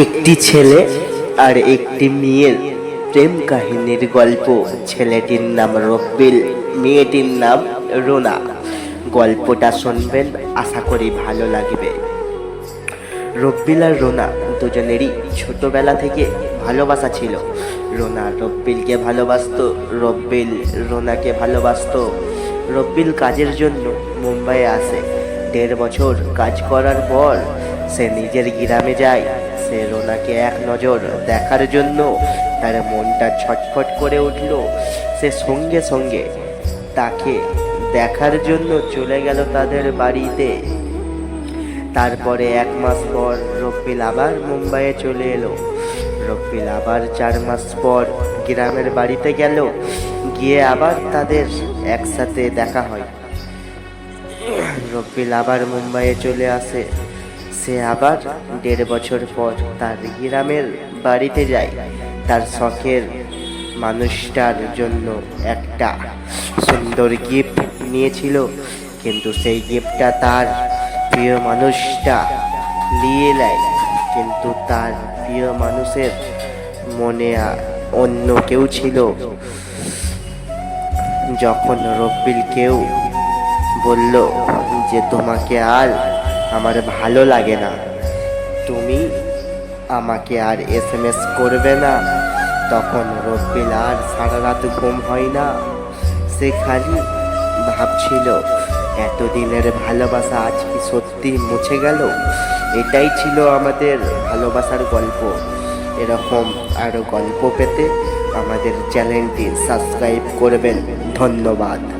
একটি ছেলে আর একটি মেয়ের প্রেম কাহিনীর গল্প। ছেলেটির নাম রব্বিল, মেয়েটির নাম রোনা। গল্পটা শুনবেন, আশা করি ভালো লাগবে। রব্বিল আর রোনা দুজনেরই ছোটবেলা থেকে ভালোবাসা ছিল। রোনা রব্বিলকে ভালোবাসতো, রব্বিল রোনাকে ভালোবাসতো। রব্বিল কাজের জন্য মুম্বাইয়ে আসে। দেড় বছর কাজ করার পর সে নিজের গ্রামে যায়। সে রোনাকে এক নজর দেখার জন্য। তার মনটা ছটফট করে উঠল। সে সঙ্গে সঙ্গে তাকে দেখার জন্য চলে গেল তাদের বাড়িতে। তারপরে এক মাস পর রব্বিল আবার মুম্বাইয়ে চলে এলো। রব্বিল আবার চার মাস পর গ্রামের বাড়িতে গেল। গিয়ে আবার তাদের একসাথে দেখা হয়। রব্বিল আবার মুম্বাইয়ে চলে আসে। সে আবার দেড় বছর পর তার গ্রামের বাড়িতে যায়। তার শখের মানুষটার জন্য একটা সুন্দর গিফট নিয়েছিল, কিন্তু সেই গিফটটা তার প্রিয় মানুষটা নিয়ে নেয়। কিন্তু তার প্রিয় মানুষের মনে অন্য কেউ ছিল। যখন রব্বিল কেউ বলল যে, তোমাকে আর আমার ভালো লাগে না। তুমি আমাকে আর এস এম এস করবে না। তখন রব্বিল আর সারা রাত ঘুম হয় না। সে খালি ভাবছিল, এতদিনের ভালোবাসা আজ কি সত্যি মুছে গেল? এটাই ছিল আমাদের ভালোবাসার গল্প। এরকম আরও গল্প পেতে আমাদের চ্যানেলটি সাবস্ক্রাইব করবেন। ধন্যবাদ।